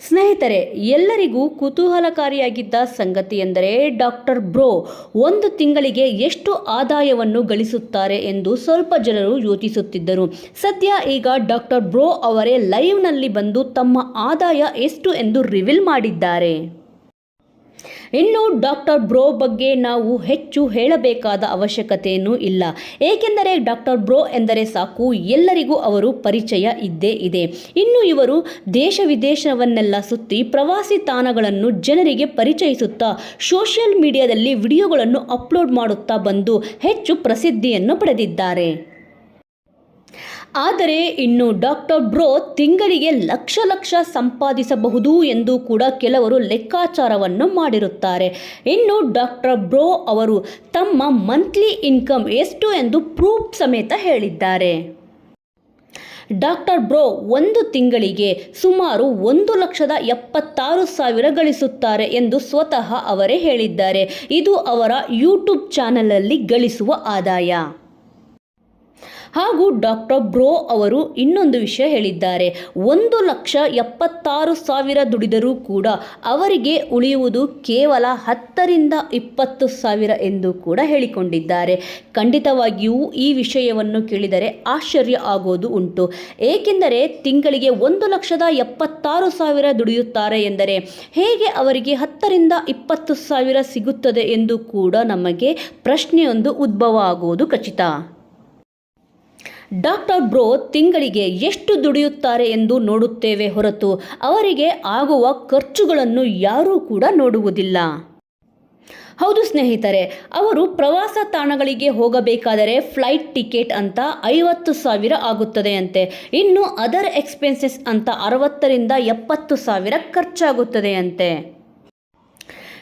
ಸ್ನೇಹಿತರೆ, ಎಲ್ಲರಿಗೂ ಕುತೂಹಲಕಾರಿಯಾಗಿದ್ದ ಸಂಗತಿ ಎಂದರೆ ಡಾಕ್ಟರ್ ಬ್ರೋ ಒಂದು ತಿಂಗಳಿಗೆ ಎಷ್ಟು ಆದಾಯವನ್ನು ಗಳಿಸುತ್ತಾರೆ ಎಂದು ಸ್ವಲ್ಪ ಜನರು ಯೋಚಿಸುತ್ತಿದ್ದರು. ಸದ್ಯ ಈಗ ಡಾಕ್ಟರ್ ಬ್ರೋ ಅವರೇ ಲೈವ್ನಲ್ಲಿ ಬಂದು ತಮ್ಮ ಆದಾಯ ಎಷ್ಟು ಎಂದು ರಿವೀಲ್ ಮಾಡಿದ್ದಾರೆ. ಇನ್ನು ಡಾಕ್ಟರ್ ಬ್ರೋ ಬಗ್ಗೆ ನಾವು ಹೆಚ್ಚು ಹೇಳಬೇಕಾದ ಅವಶ್ಯಕತೆಯೂ ಇಲ್ಲ. ಏಕೆಂದರೆ ಡಾಕ್ಟರ್ ಬ್ರೋ ಎಂದರೆ ಸಾಕು, ಎಲ್ಲರಿಗೂ ಅವರು ಪರಿಚಯ ಇದ್ದೇ ಇದೆ. ಇನ್ನು ಇವರು ದೇಶ ವಿದೇಶವನ್ನೆಲ್ಲ ಸುತ್ತಿ ಪ್ರವಾಸಿ ತಾಣಗಳನ್ನು ಜನರಿಗೆ ಪರಿಚಯಿಸುತ್ತಾ ಸೋಷಿಯಲ್ ಮೀಡಿಯಾದಲ್ಲಿ ವಿಡಿಯೋಗಳನ್ನು ಅಪ್ಲೋಡ್ ಮಾಡುತ್ತಾ ಬಂದು ಹೆಚ್ಚು ಪ್ರಸಿದ್ಧಿಯನ್ನು ಪಡೆದಿದ್ದಾರೆ. ಆದರೆ ಇನ್ನು ಡಾಕ್ಟರ್ ಬ್ರೋ ತಿಂಗಳಿಗೆ ಲಕ್ಷ ಲಕ್ಷ ಸಂಪಾದಿಸಬಹುದು ಎಂದು ಕೂಡ ಕೆಲವರು ಲೆಕ್ಕಾಚಾರವನ್ನು ಮಾಡಿರುತ್ತಾರೆ. ಇನ್ನು ಡಾಕ್ಟರ್ ಬ್ರೋ ಅವರು ತಮ್ಮ ಮಂತ್ಲಿ ಇನ್ಕಮ್ ಎಷ್ಟು ಎಂದು ಪ್ರೂಫ್ ಸಮೇತ ಹೇಳಿದ್ದಾರೆ. ಡಾಕ್ಟರ್ ಬ್ರೋ ಒಂದು ತಿಂಗಳಿಗೆ ಸುಮಾರು ಒಂದು ಲಕ್ಷದ ಎಪ್ಪತ್ತಾರು ಸಾವಿರ ಗಳಿಸುತ್ತಾರೆ ಎಂದು ಸ್ವತಃ ಅವರೇ ಹೇಳಿದ್ದಾರೆ. ಇದು ಅವರ ಯೂಟ್ಯೂಬ್ ಚಾನಲಲ್ಲಿ ಗಳಿಸುವ ಆದಾಯ. ಹಾಗೂ ಡಾಕ್ಟರ್ ಬ್ರೋ ಅವರು ಇನ್ನೊಂದು ವಿಷಯ ಹೇಳಿದ್ದಾರೆ. ಒಂದು ಲಕ್ಷ ಎಪ್ಪತ್ತಾರು ಸಾವಿರ ದುಡಿದರೂ ಕೂಡ ಅವರಿಗೆ ಉಳಿಯುವುದು ಕೇವಲ ಹತ್ತರಿಂದ ಇಪ್ಪತ್ತು ಸಾವಿರ ಎಂದು ಕೂಡ ಹೇಳಿಕೊಂಡಿದ್ದಾರೆ. ಖಂಡಿತವಾಗಿಯೂ ಈ ವಿಷಯವನ್ನು ಕೇಳಿದರೆ ಆಶ್ಚರ್ಯ ಆಗೋದು ಉಂಟು. ಏಕೆಂದರೆ ತಿಂಗಳಿಗೆ ಒಂದು ಲಕ್ಷದ ಎಪ್ಪತ್ತಾರು ಸಾವಿರ ದುಡಿಯುತ್ತಾರೆ ಎಂದರೆ ಹೇಗೆ ಅವರಿಗೆ ಹತ್ತರಿಂದ ಇಪ್ಪತ್ತು ಸಾವಿರ ಸಿಗುತ್ತದೆ ಎಂದು ಕೂಡ ನಮಗೆ ಪ್ರಶ್ನೆಯೊಂದು ಉದ್ಭವ ಆಗುವುದು ಖಚಿತ. ಡಾಕ್ಟರ್ ಬ್ರೋ ತಿಂಗಳಿಗೆ ಎಷ್ಟು ದುಡಿಯುತ್ತಾರೆ ಎಂದು ನೋಡುತ್ತೇವೆ ಹೊರತು ಅವರಿಗೆ ಆಗುವ ಖರ್ಚುಗಳನ್ನು ಯಾರೂ ಕೂಡ ನೋಡುವುದಿಲ್ಲ. ಹೌದು ಸ್ನೇಹಿತರೆ, ಅವರು ಪ್ರವಾಸ ತಾಣಗಳಿಗೆ ಹೋಗಬೇಕಾದರೆ ಫ್ಲೈಟ್ ಟಿಕೆಟ್ ಅಂತ ಐವತ್ತು ಸಾವಿರ ಆಗುತ್ತದೆ ಅಂತೆ ಇನ್ನು ಅದರ್ ಎಕ್ಸ್ಪೆನ್ಸಸ್ ಅಂತ ಅರವತ್ತರಿಂದ ಎಪ್ಪತ್ತು ಸಾವಿರ ಖರ್ಚಾಗುತ್ತದೆ ಅಂತೆ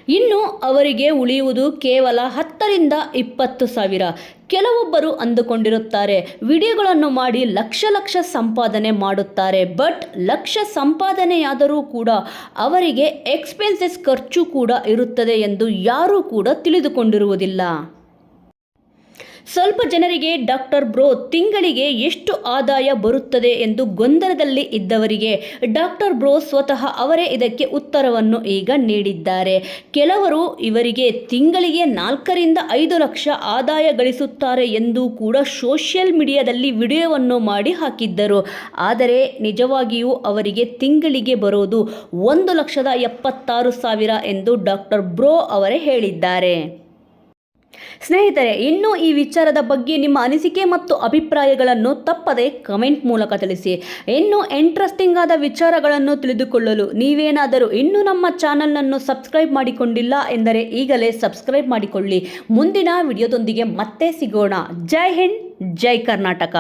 ಇನ್ನು ಅವರಿಗೆ ಉಳಿಯುವುದು ಕೇವಲ ಹತ್ತರಿಂದ ಇಪ್ಪತ್ತು ಸಾವಿರ. ಕೆಲವೊಬ್ಬರು ಅಂದುಕೊಂಡಿರುತ್ತಾರೆ, ವಿಡಿಯೋಗಳನ್ನು ಮಾಡಿ ಲಕ್ಷ ಲಕ್ಷ ಸಂಪಾದನೆ ಮಾಡುತ್ತಾರೆ. ಬಟ್ ಲಕ್ಷ ಸಂಪಾದನೆಯಾದರೂ ಕೂಡ ಅವರಿಗೆ ಎಕ್ಸ್ಪೆನ್ಸಸ್ ಖರ್ಚು ಕೂಡ ಇರುತ್ತದೆ ಎಂದು ಯಾರೂ ಕೂಡ ತಿಳಿದುಕೊಂಡಿರುವುದಿಲ್ಲ. ಸ್ವಲ್ಪ ಜನರಿಗೆ ಡಾಕ್ಟರ್ ಬ್ರೋ ತಿಂಗಳಿಗೆ ಎಷ್ಟು ಆದಾಯ ಬರುತ್ತದೆ ಎಂದು ಗೊಂದಲದಲ್ಲಿ ಇದ್ದವರಿಗೆ ಡಾಕ್ಟರ್ ಬ್ರೋ ಸ್ವತಃ ಅವರೇ ಇದಕ್ಕೆ ಉತ್ತರವನ್ನು ಈಗ ನೀಡಿದ್ದಾರೆ. ಕೆಲವರು ಇವರಿಗೆ ತಿಂಗಳಿಗೆ ನಾಲ್ಕರಿಂದ ಐದು ಲಕ್ಷ ಆದಾಯ ಗಳಿಸುತ್ತಾರೆ ಎಂದು ಕೂಡ ಸೋಷಿಯಲ್ ಮೀಡಿಯಾದಲ್ಲಿ ವಿಡಿಯೋವನ್ನು ಮಾಡಿ ಹಾಕಿದ್ದರು. ಆದರೆ ನಿಜವಾಗಿಯೂ ಅವರಿಗೆ ತಿಂಗಳಿಗೆ ಬರೋದು ಒಂದು ಲಕ್ಷದ ಎಪ್ಪತ್ತಾರು ಸಾವಿರ ಎಂದು ಡಾಕ್ಟರ್ ಬ್ರೋ ಅವರೇ ಹೇಳಿದ್ದಾರೆ. ಸ್ನೇಹಿತರೆ, ಇನ್ನೂ ಈ ವಿಚಾರದ ಬಗ್ಗೆ ನಿಮ್ಮ ಅನಿಸಿಕೆ ಮತ್ತು ಅಭಿಪ್ರಾಯಗಳನ್ನು ತಪ್ಪದೆ ಕಮೆಂಟ್ ಮೂಲಕ ತಿಳಿಸಿ. ಇನ್ನೂ ಇಂಟ್ರೆಸ್ಟಿಂಗ್ ಆದ ವಿಚಾರಗಳನ್ನು ತಿಳಿದುಕೊಳ್ಳಲು ನೀವೇನಾದರೂ ಇನ್ನೂ ನಮ್ಮ ಚಾನಲನ್ನು ಸಬ್ಸ್ಕ್ರೈಬ್ ಮಾಡಿಕೊಂಡಿಲ್ಲ ಎಂದರೆ ಈಗಲೇ ಸಬ್ಸ್ಕ್ರೈಬ್ ಮಾಡಿಕೊಳ್ಳಿ. ಮುಂದಿನ ವಿಡಿಯೋದೊಂದಿಗೆ ಮತ್ತೆ ಸಿಗೋಣ. ಜೈ ಹಿಂದ್, ಜೈ ಕರ್ನಾಟಕ.